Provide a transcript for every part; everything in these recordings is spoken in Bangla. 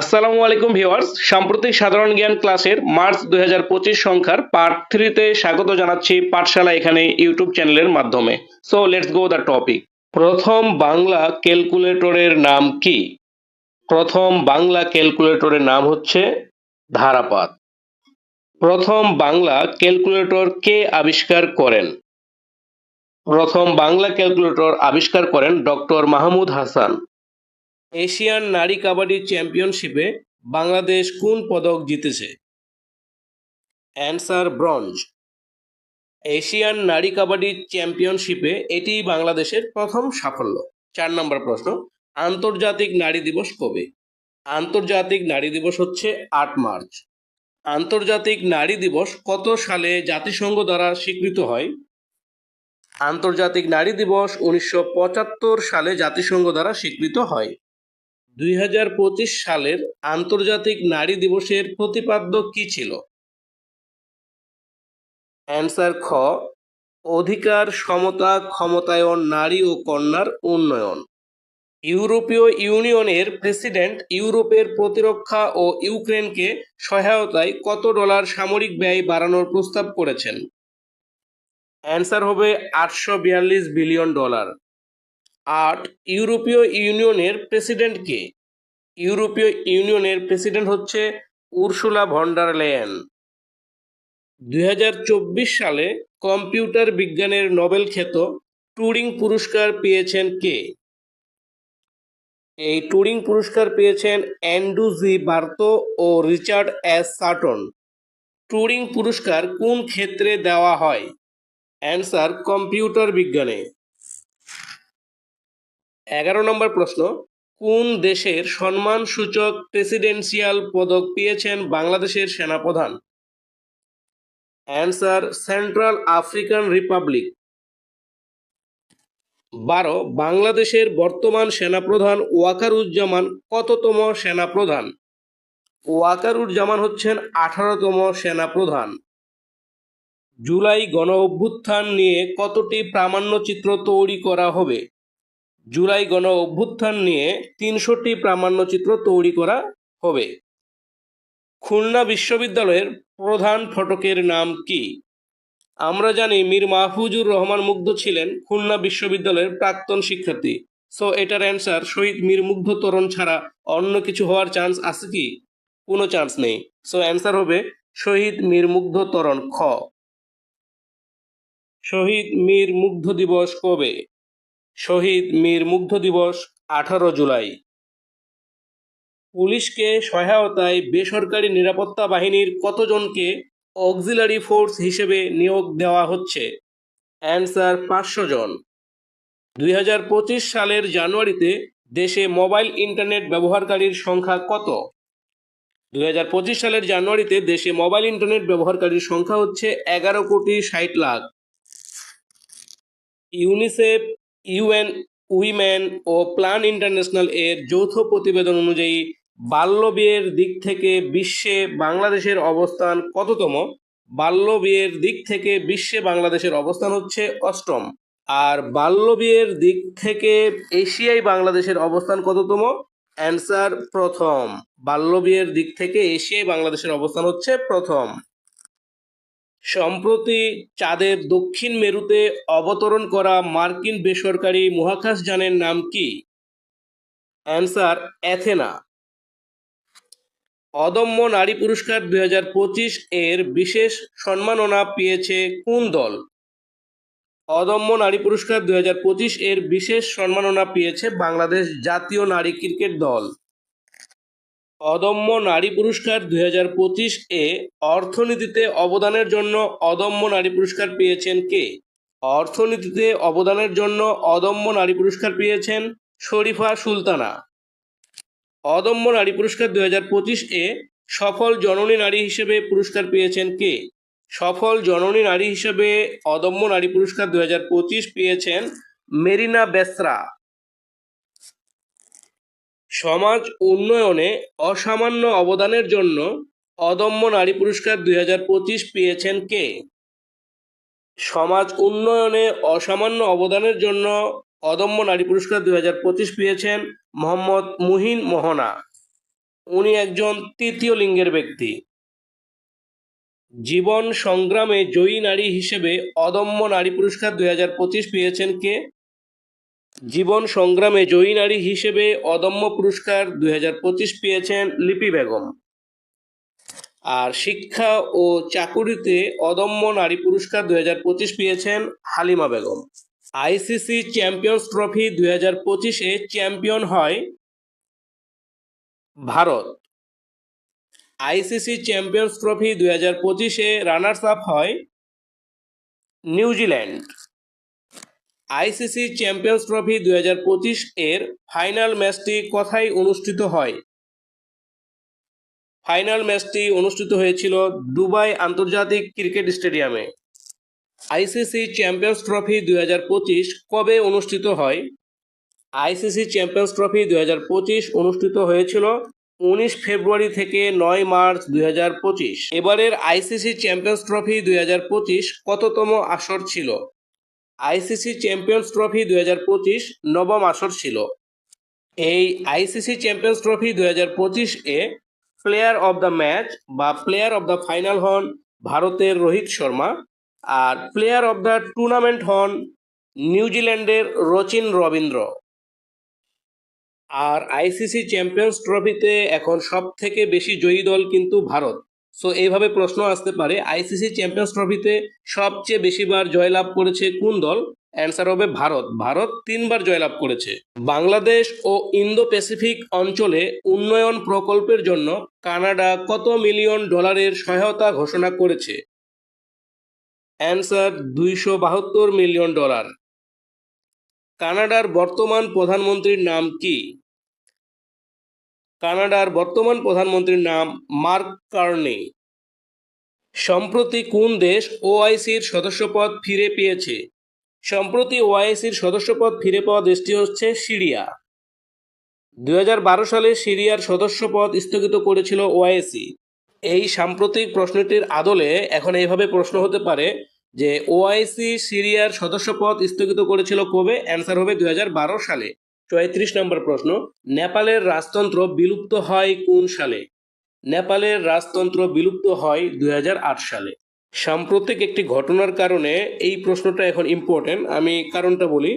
আসসালামু আলাইকুম ভিউয়ার্স। সাম্প্রতিক সাধারণ জ্ঞান ক্লাসের মার্চ দুই সংখ্যার পার্ট থ্রিতে স্বাগত জানাচ্ছি পাঠশালা এখানে ইউটিউব চ্যানেলের মাধ্যমে। So let's go the topic প্রথম বাংলা ক্যালকুলেটরের নাম কি? প্রথম বাংলা ক্যালকুলেটরের নাম হচ্ছে ধারাপাত। প্রথম বাংলা ক্যালকুলেটর কে আবিষ্কার করেন? প্রথম বাংলা ক্যালকুলেটর আবিষ্কার করেন ডক্টর মাহমুদ হাসান। এশিয়ান নারী কাবাডি চ্যাম্পিয়নশিপে বাংলাদেশ কোন পদক জিতেছে? Answer bronze. এশিয়ান নারী কাবাডি চ্যাম্পিয়নশিপে এটি বাংলাদেশের প্রথম সাফল্য। চার নম্বর প্রশ্ন, আন্তর্জাতিক নারী দিবস কবে? আন্তর্জাতিক নারী দিবস হচ্ছে আট মার্চ। আন্তর্জাতিক নারী দিবস কত সালে জাতিসংঘ দ্বারা স্বীকৃত হয়? আন্তর্জাতিক নারী দিবস উনিশশো পঁচাত্তর সালে জাতিসংঘ দ্বারা স্বীকৃত হয়। দুই হাজার পঁচিশ সালের আন্তর্জাতিক নারী দিবসের প্রতিপাদ্য কি ছিল? অ্যান্সার খ, অধিকার, সমতা, ক্ষমতায়ন, নারী ও কন্যার উন্নয়ন। ইউরোপীয় ইউনিয়নের প্রেসিডেন্ট ইউরোপের প্রতিরক্ষা ও ইউক্রেনকে সহায়তায় কত ডলার সামরিক ব্যয় বাড়ানোর প্রস্তাব করেছেন? অ্যান্সার হবে আটশো বিয়াল্লিশ বিলিয়ন ডলার। আট ইউরোপীয় ইউনিয়নের প্রেসিডেন্ট কে? ইউরোপীয় ইউনিয়নের প্রেসিডেন্ট হচ্ছে উর্সুলা ভন্ডার লেয়েন। দুই সালে কম্পিউটার বিজ্ঞানের নোবেল খ্যাত টুরিং পুরস্কার পেয়েছেন কে? এই টুরিং পুরস্কার পেয়েছেন অ্যান্ড্রু জি বার্তো ও রিচার্ড এস সাটন টুরিং পুরস্কার কোন ক্ষেত্রে দেওয়া হয়? অ্যান্সার কম্পিউটার বিজ্ঞানে। এগারো নম্বর প্রশ্ন, কোন দেশের সম্মানসূচক প্রেসিডেন্সিয়াল পদক পেয়েছেন বাংলাদেশের সেনাপ্রধান? Answer, Central African Republic. বারো, বাংলাদেশের বর্তমান সেনাপ্রধান ওয়াকারুজ্জামান কততম সেনাপ্রধান? ওয়াকারুজ্জামান হচ্ছেন আঠারোতম সেনাপ্রধান। জুলাই গণ অভ্যুত্থান নিয়ে কতটি প্রামাণ্যচিত্র তৈরি করা হবে? জুলাই গণ অভ্যুত্থান নিয়ে তিনশোটি প্রামাণ্যচিত্র তৈরি করা হবে। খুলনা বিশ্ববিদ্যালয়ের প্রধান ফটকের নাম কি? আমরা জানি মীর মাহফুজুর রহমান মুগ্ধ ছিলেন খুলনা বিশ্ববিদ্যালয়ের প্রাক্তন শিক্ষার্থী। সো এটার অ্যান্সার শহীদ মীর মুগ্ধ তরণ ছাড়া অন্য কিছু হওয়ার চান্স আছে কি? কোনো চান্স নেই। সো অ্যান্সার হবে শহীদ মীর মুগ্ধ তরণ খ। শহীদ মীর মুগ্ধ দিবস কবে? শহীদ মীর মুগ্ধ দিবস, আঠারো জুলাই। পুলিশকে সহায়তায় বেসরকারি নিরাপত্তা বাহিনীর কতজনকে অক্সিলারি ফোর্স হিসেবে নিয়োগ দেওয়া হচ্ছে? অ্যান্সার পাঁচশো জন। দুই হাজার পঁচিশ সালের জানুয়ারিতে দেশে মোবাইল ইন্টারনেট ব্যবহারকারীর সংখ্যা কত? দুই হাজার পঁচিশ সালের জানুয়ারিতে দেশে মোবাইল ইন্টারনেট ব্যবহারকারীর সংখ্যা হচ্ছে এগারো কোটি ষাট লাখ। ইউনিসেফ ইউএন, উইমেন ও প্ল্যান ইন্টারন্যাশনাল এর যৌথ প্রতিবেদন অনুযায়ী বাল্য বিয়ের দিক থেকে বিশ্বে বাংলাদেশের অবস্থান কততম? বাল্য বিয়ের দিক থেকে বিশ্বে বাংলাদেশের অবস্থান হচ্ছে অষ্টম। আর বাল্য বিয়ের দিক থেকে এশিয়ায় বাংলাদেশের অবস্থান কততম? অ্যান্সার প্রথম। বাল্য বিয়ের দিক থেকে এশিয়ায় বাংলাদেশের অবস্থান হচ্ছে প্রথম। সম্প্রতি চাঁদের দক্ষিণ মেরুতে অবতরণ করা মার্কিন বেসরকারি মহাকাশযানের নাম কি? Answer, Athena. অদম্য নারী পুরস্কার দুই হাজার পঁচিশ এর বিশেষ সম্মাননা পেয়েছে কোন দল? অদম্য নারী পুরস্কার দুই হাজার পঁচিশ এর বিশেষ সম্মাননা পেয়েছে বাংলাদেশ জাতীয় নারী ক্রিকেট দল। অদম্য নারী পুরস্কার দুই হাজার পঁচিশ এ অর্থনীতিতে অবদানের জন্য অদম্য নারী পুরস্কার পেয়েছেন কে? অর্থনীতিতে অবদানের জন্য অদম্য নারী পুরস্কার পেয়েছেন শরীফা সুলতানা। অদম্য নারী পুরস্কার দুই হাজার পঁচিশ এ সফল জননী নারী হিসেবে পুরস্কার পেয়েছেন কে? সফল জননী নারী হিসেবে অদম্য নারী পুরস্কার দুই হাজার পঁচিশ পেয়েছেন মেরিনা বেসরা। সমাজ উন্নয়নে অসামান্য অবদানের জন্য অদম্য নারী পুরস্কার দুই হাজার পঁচিশ পেয়েছেন কে? সমাজ উন্নয়নে অসামান্য অবদানের জন্য অদম্য নারী পুরস্কার দুই হাজার পঁচিশ পেয়েছেন মোহাম্মদ মুহিন মোহনা। উনি একজন তৃতীয় লিঙ্গের ব্যক্তি। জীবন সংগ্রামে জয়ী নারী হিসেবে অদম্য নারী পুরস্কার দুই হাজার পঁচিশ পেয়েছেন কে? জীবন সংগ্রামে জয়ী নারী হিসেবে অদম্য পুরস্কার দুই হাজার পঁচিশ পেয়েছেন লিপি বেগম। আর শিক্ষা ও চাকুরিতে অদম্য নারী পুরস্কার দুই পেয়েছেন Halima Begum. ICC champions trophy দুই হাজার পঁচিশে চ্যাম্পিয়ন হয় ভারত। আইসিসি চ্যাম্পিয়ন্স ট্রফি দুই হাজার পঁচিশে রানার্স আপ হয় New Zealand. ICC champions trophy দুই হাজার পঁচিশ এর ফাইনাল ম্যাচটি কোথায় অনুষ্ঠিত হয়? ফাইনাল ম্যাচটি অনুষ্ঠিত হয়েছিল দুবাই আন্তর্জাতিক ক্রিকেট স্টেডিয়ামে। আইসিসি চ্যাম্পিয়ন্স ট্রফি দুই হাজার পঁচিশ কবে অনুষ্ঠিত হয়? আইসিসি চ্যাম্পিয়ন্স ট্রফি দুই হাজার পঁচিশ অনুষ্ঠিত হয়েছিল উনিশ ফেব্রুয়ারি থেকে নয় মার্চ দুই হাজার পঁচিশ। এবারের আইসিসি চ্যাম্পিয়ন্স ট্রফি দুই হাজার পঁচিশ কততম আসর ছিল? আইসিসি চ্যাম্পিয়ন্স ট্রফি দুই হাজার পঁচিশ নবম আসর ছিল। এই আইসিসি চ্যাম্পিয়ন্স ট্রফি দুই হাজার পঁচিশ এ প্লেয়ার অব দ্য ম্যাচ বা প্লেয়ার অব দ্য ফাইনাল হন ভারতের রোহিত শর্মা আর প্লেয়ার অব দ্য টুর্নামেন্ট হন নিউজিল্যান্ডের রচিন রবীন্দ্র। আর আইসিসি চ্যাম্পিয়ন্স ট্রফিতে এখন সব থেকে বেশি জয়ী দল কিন্তু ভারত। সো এইভাবে প্রশ্ন আসতে পারে আইসিসি চ্যাম্পিয়ন্স ট্রফিতে সবচেয়ে বেশিবার জয়লাভ করেছে কোন দল? অ্যান্সার হবে ভারত। ভারত তিনবার জয়লাভ করেছে। বাংলাদেশ ও ইন্দো প্যাসিফিক অঞ্চলে উন্নয়ন প্রকল্পের জন্য কানাডা কত মিলিয়ন ডলারের সহায়তা ঘোষণা করেছে? অ্যান্সার দুইশো বাহাত্তর মিলিয়ন ডলার। কানাডার বর্তমান প্রধানমন্ত্রীর নাম কি? কানাডার বর্তমান প্রধানমন্ত্রীর নাম মার্ক কার্নি। সম্প্রতি কোন দেশ ওআইসির সদস্যপদ ফিরে পেয়েছে? সম্প্রতি ওআইসির সদস্যপদ ফিরে পাওয়া দেশটি হচ্ছে সিরিয়া। দুই হাজার বারো সালে সিরিয়ার সদস্যপদ স্থগিত করেছিল ওআইসি। এই সাম্প্রতিক প্রশ্নটির আদলে এখন এইভাবে প্রশ্ন হতে পারে যে ওআইসি সিরিয়ার সদস্যপদ স্থগিত করেছিল কবে? অ্যান্সার হবে দুই হাজার বারো সালে। চৌত্রিশ নম্বর প্রশ্ন, নেপালের রাজতন্ত্র বিলুপ্ত হয় কোন সালে? নেপালের রাজতন্ত্র বিলুপ্ত হয় দুই হাজার আট সালে। সাম্প্রতিক একটি ঘটনার কারণে এই প্রশ্নটা এখন ইম্পর্টেন্ট আমি কারণটা বলি।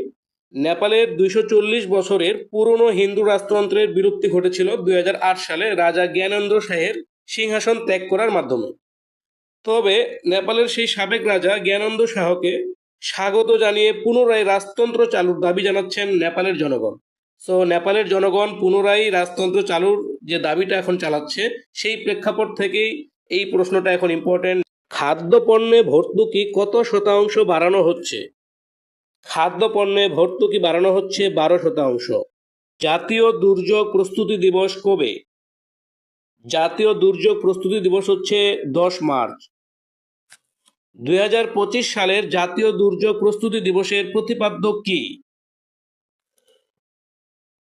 নেপালের দুইশো চল্লিশ বছরের পুরনো হিন্দু রাজতন্ত্রের বিলুপ্তি ঘটেছিল দুই হাজার আট সালে রাজা জ্ঞানেন্দ্র শাহের সিংহাসন ত্যাগ করার মাধ্যমে। তবে নেপালের সেই সাবেক রাজা জ্ঞানন্দ শাহকে স্বাগত জানিয়ে পুনরায় রাজতন্ত্র চালুর দাবি জানাচ্ছেন নেপালের জনগণ। সো নেপালের জনগণ পুনরায় রাজতন্ত্র চালুর যে দাবিটা এখন চালাচ্ছে, সেই প্রেক্ষাপট থেকেই এই প্রশ্নটা এখন ইম্পর্টেন্ট খাদ্যপণ্যে ভর্তুকি কত শতাংশ বাড়ানো হচ্ছে? খাদ্যপণ্যে ভর্তুকি বাড়ানো হচ্ছে বারো শতাংশ। জাতীয় দুর্যোগ প্রস্তুতি দিবস কবে? জাতীয় দুর্যোগ প্রস্তুতি দিবস হচ্ছে দশ মার্চ। দুই হাজার পঁচিশ সালের জাতীয় দুর্যোগ প্রস্তুতি দিবসের প্রতিপাদ্য কি?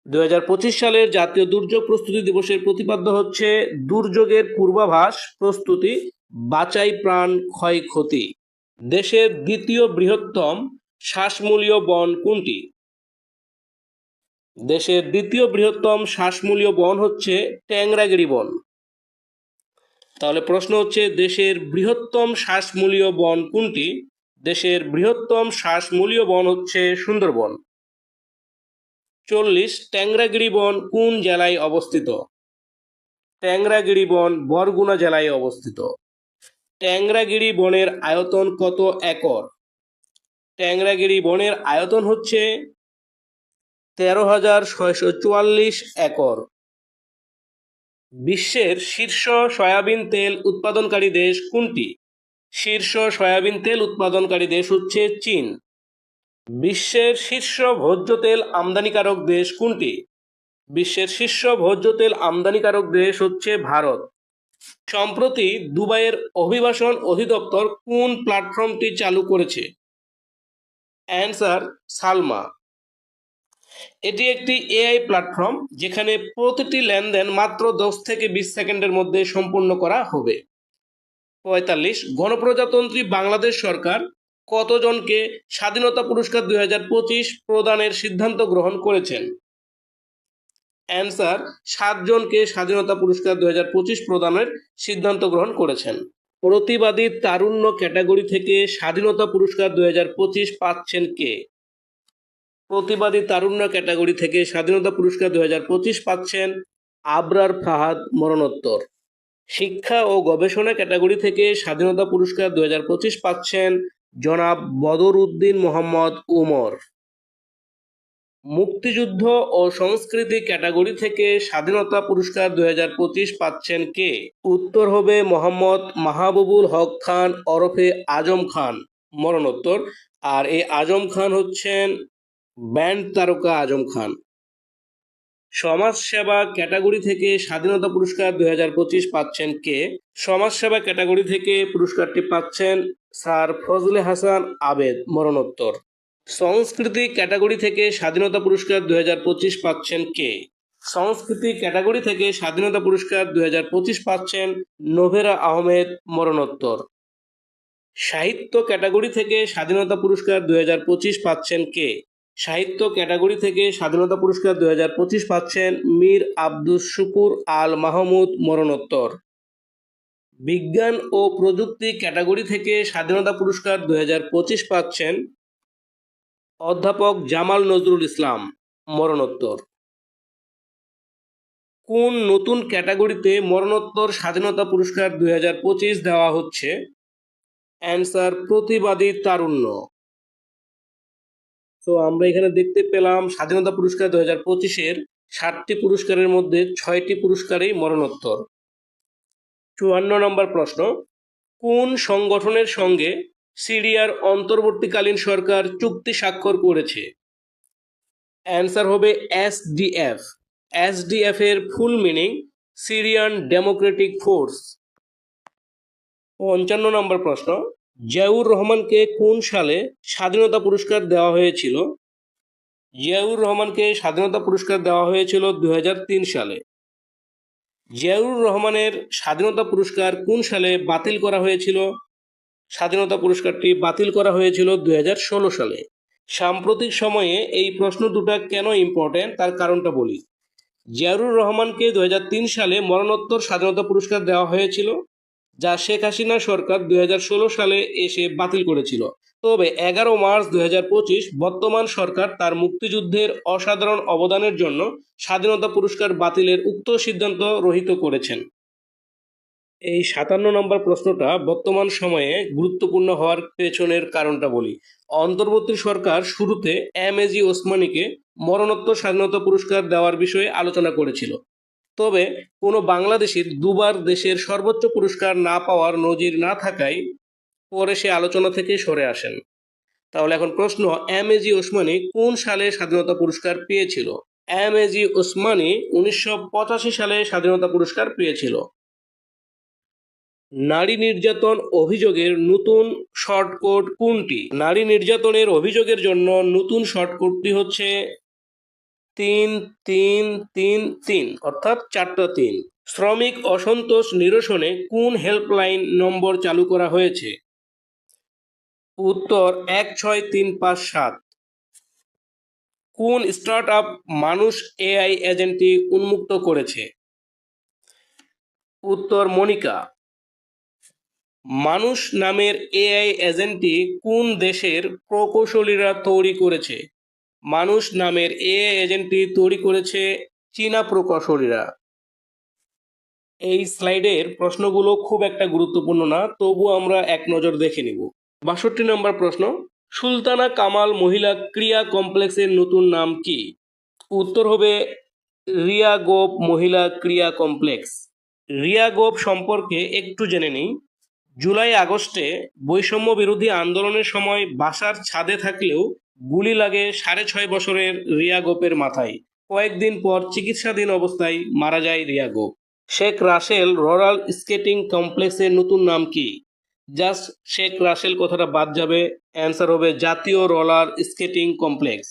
দুই হাজার পঁচিশ সালের জাতীয় দুর্যোগ প্রস্তুতি দিবসের প্রতিপাদ্য হচ্ছে, দুর্যোগের পূর্বাভাস, প্রস্তুতি, বাঁচাই প্রাণ, ক্ষয়ক্ষতি। দেশের দ্বিতীয় বৃহত্তম শ্বাসমূলীয় বন কোনটি? দেশের দ্বিতীয় বৃহত্তম শ্বাসমূলীয় বন হচ্ছে ট্যাংরাগিরি বন। তাহলে প্রশ্ন হচ্ছে, দেশের বৃহত্তম শ্বাসমূলীয় বন কোনটি? দেশের বৃহত্তম শ্বাসমূলীয় বন হচ্ছে সুন্দরবন। চল্লিশ ট্যাংরাগিরি বন কোন জেলায় অবস্থিত? ট্যাংরাগিরি বন বরগুনা জেলায় অবস্থিত। ট্যাংরাগিরি বনের আয়তন কত একর? ট্যাংরাগিরি বনের আয়তন হচ্ছে তেরো হাজার ছয়শো চুয়াল্লিশ একর। বিশ্বের শীর্ষ সয়াবিন তেল উৎপাদনকারী দেশ কোনটি? শীর্ষ সয়াবিন তেল উৎপাদনকারী দেশ হচ্ছে চীন। বিশ্বের শীর্ষ ভোজ্য তেল আমদানিকারক দেশ কোনটি? বিশ্বের শীর্ষ ভোজ্য তেল আমদানিকারক দেশ হচ্ছে ভারত। সম্প্রতি দুবাইয়ের অভিবাসন অধিদপ্তর কোন প্ল্যাটফর্মটি চালু করেছে? অ্যান্সার, সালমা। এটি একটি এআই প্ল্যাটফর্ম যেখানে প্রতিটি লেনদেন মাত্র দশ থেকে বিশ সেকেন্ডের মধ্যে সম্পূর্ণ করা হবে। পঁয়তাল্লিশ, গণপ্রজাতন্ত্রী বাংলাদেশ সরকার কতজনকে স্বাধীনতা পুরস্কার দুই হাজার পঁচিশ প্রদানের সিদ্ধান্ত গ্রহণ করেছেন? অ্যান্সার, সাতজনকে স্বাধীনতা পুরস্কার দুই হাজার পঁচিশ প্রদানের সিদ্ধান্ত গ্রহণ করেছেন। প্রতিবাদী তারুণ্য ক্যাটাগরি থেকে স্বাধীনতা পুরস্কার দুই হাজার পঁচিশ পাচ্ছেন কে? প্রতিবাদী তারুণ্য ক্যাটাগরি থেকে স্বাধীনতা পুরস্কার দুই হাজার পঁচিশ পাচ্ছেন আবরার ফাহাদ মরণোত্তর। শিক্ষা ও গবেষণা ক্যাটাগরি থেকে স্বাধীনতা পুরস্কার দুই হাজার পঁচিশ পাচ্ছেন জনাব বদর উদ্দিন মোহাম্মদ উমর। মুক্তিযুদ্ধ ও সংস্কৃতি ক্যাটাগরি থেকে স্বাধীনতা পুরস্কার দুই হাজার পঁচিশ পাচ্ছেন কে? উত্তর হবে মোহাম্মদ মাহবুবুল হক খান ওরফে আজম খান। মরণোত্তর। আর এই আজম খান হচ্ছেন ব্যান্ড তারকা আজম খান। সমাজসেবা ক্যাটাগরি থেকে স্বাধীনতা পুরস্কার দুই হাজার পঁচিশ পাচ্ছেন কে? সমাজসেবা ক্যাটাগরি থেকে পুরস্কারটি পাচ্ছেন স্যার ফজলে হাসান আবেদ মরণোত্তর। সংস্কৃতি ক্যাটাগরি থেকে স্বাধীনতা পুরস্কার দুই হাজার পঁচিশ পাচ্ছেন কে? সংস্কৃতি ক্যাটাগরি থেকে স্বাধীনতা পুরস্কার দুই হাজার পঁচিশ পাচ্ছেন নোভেরা আহমেদ মরণোত্তর। সাহিত্য ক্যাটাগরি থেকে স্বাধীনতা পুরস্কার দুই হাজার পঁচিশ পাচ্ছেন কে? সাহিত্য ক্যাটাগরি থেকে স্বাধীনতা পুরস্কার দুই হাজার পঁচিশ পাচ্ছেন মীর আব্দুস শুকুর আল মাহমুদ মরণোত্তর। বিজ্ঞান ও প্রযুক্তি ক্যাটাগরি থেকে স্বাধীনতা পুরস্কার হাজার পঁচিশ পাচ্ছেন অধ্যাপক জামাল নজরুল ইসলাম মরণোত্তর। কোন নতুন ক্যাটাগরিতে মরণোত্তর স্বাধীনতা পুরস্কার দুই হাজার পঁচিশ দেওয়া হচ্ছে? অ্যান্সার প্রতিবাদী তারুণ্য। তো আমরা এখানে দেখতে পেলাম স্বাধীনতা পুরস্কার দুই হাজার পঁচিশের সাতটি পুরস্কারের মধ্যে ছয়টি পুরস্কারেই মরণোত্তর। চুয়ান্ন নম্বর প্রশ্ন, কোন সংগঠনের সঙ্গে সিরিয়ার অন্তর্বর্তীকালীন সরকার চুক্তি স্বাক্ষর করেছে? অ্যান্সার হবে এসডিএফ এসডিএফ এর full meaning Syrian Democratic force. পঞ্চান্ন নম্বর প্রশ্ন জিয়াউর রহমানকে কোন সালে স্বাধীনতা পুরস্কার দেওয়া হয়েছিল? জিয়াউর রহমানকে স্বাধীনতা পুরস্কার দেওয়া হয়েছিল দু হাজার তিন সালে। জিয়াউর রহমানের স্বাধীনতা পুরস্কার কোন সালে বাতিল করা হয়েছিল? স্বাধীনতা পুরস্কারটি বাতিল করা হয়েছিল দুই হাজার ষোলো সালে। সাম্প্রতিক সময়ে এই প্রশ্ন দুটা কেন ইম্পর্টেন্ট তার কারণটা বলি। জিয়াউর রহমানকে দুই হাজার তিন সালে মরণোত্তর স্বাধীনতা পুরস্কার দেওয়া হয়েছিল? যা শেখ হাসিনা সরকার দুই হাজার ষোলো সালে এসে বাতিল করেছিল। তবে এগারো মার্চ দুই হাজার পঁচিশ বর্তমান সরকার তার মুক্তিযুদ্ধের অসাধারণ অবদানের জন্য স্বাধীনতা পুরস্কার বাতিলের উক্ত সিদ্ধান্ত রহিত করেছেন। এই সাতান্ন নম্বর প্রশ্নটা বর্তমান সময়ে গুরুত্বপূর্ণ হওয়ার পেছনের কারণটা বলি। অন্তর্বর্তী সরকার শুরুতে এম এজি ওসমানীকে মরণোত্তর স্বাধীনতা পুরস্কার দেওয়ার বিষয়ে আলোচনা করেছিল। তবে কোনো বাংলাদেশির দুবার দেশের সর্বোচ্চ পুরস্কার না পাওয়ার নজির না থাকায় পরে সে আলোচনা থেকে সরে আসেন। তাহলে এখন প্রশ্ন, এম এজি ওসমানী কোন সালে স্বাধীনতা পুরস্কার পেয়েছিল? এম এজি ওসমানী উনিশশো পঁচাশি সালে স্বাধীনতা পুরস্কার পেয়েছিল। নারী নির্যাতন অভিযোগের নতুন শর্টকোড কোনটি? নারী নির্যাতনের অভিযোগের জন্য নতুন শর্টকোডটি হচ্ছে তিন তিন তিন তিন, অর্থাৎ চারটা তিন। শ্রমিক অসন্তোষ নিরসনে কোন হেল্পলাইন নম্বর চালু করা হয়েছে? উত্তর এক ছয় তিন পাঁচ সাত। কোন স্টার্ট আপ মানুষ এআই এজেন্টটি উন্মুক্ত করেছে? উত্তর মনিকা। মানুষ নামের এআই এজেন্টটি কোন দেশের প্রকৌশলীরা তৈরি করেছে? মানুষ নামের এ এজেন্টটি তৈরি করেছে চীনা প্রকৌশলীরা। এই স্লাইডের প্রশ্নগুলো খুব একটা গুরুত্বপূর্ণ না, তবু আমরা এক নজর দেখে নিব। বাষট্টি নম্বর প্রশ্ন, সুলতানা কামাল মহিলা ক্রিয়া কমপ্লেক্সের নতুন নাম কি? উত্তর হবে রিয়া গোপ মহিলা ক্রিয়া কমপ্লেক্স। রিয়া গোপ সম্পর্কে একটু জেনে নিই। জুলাই আগস্টে বৈষম্য বিরোধী আন্দোলনের সময় বাসার ছাদে থাকলেও গুলি লাগে সাড়ে ছয় বছরের রিয়া গোপের মাথায়। কয়েকদিন পর চিকিৎসাধীন অবস্থায় মারা যায় রিয়া গোপ। শেখ রাসেল ররাল স্কেটিং কমপ্লেক্সের নতুন নাম কি? জাস্ট শেখ রাসেল কথাটা বাদ যাবে, অ্যান্সার হবে জাতীয় রলার স্কেটিং কমপ্লেক্স।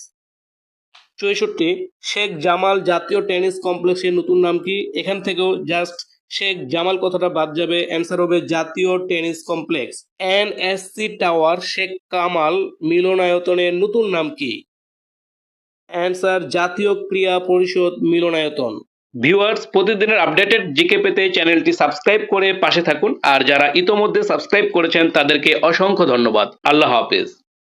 চৌষট্টি, শেখ জামাল জাতীয় টেনিস কমপ্লেক্সের নতুন নাম কি? এখান থেকেও জাস্ট শেখ জামাল কথাটা বাদ যাবে। অ্যান্সার হবে জাতীয় tennis complex. NSC tower Sheikh Kamal মিলনায়তনের নতুন নাম কি? অ্যান্সার জাতীয় ক্রীড়া পরিষদ মিলনায়তন। ভিউয়ার্স প্রতিদিনের আপডেটেড জিকে পেতে চ্যানেলটি সাবস্ক্রাইব করে পাশে থাকুন। আর যারা ইতোমধ্যে সাবস্ক্রাইব করেছেন, তাদেরকে অসংখ্য ধন্যবাদ। আল্লাহ হাফেজ।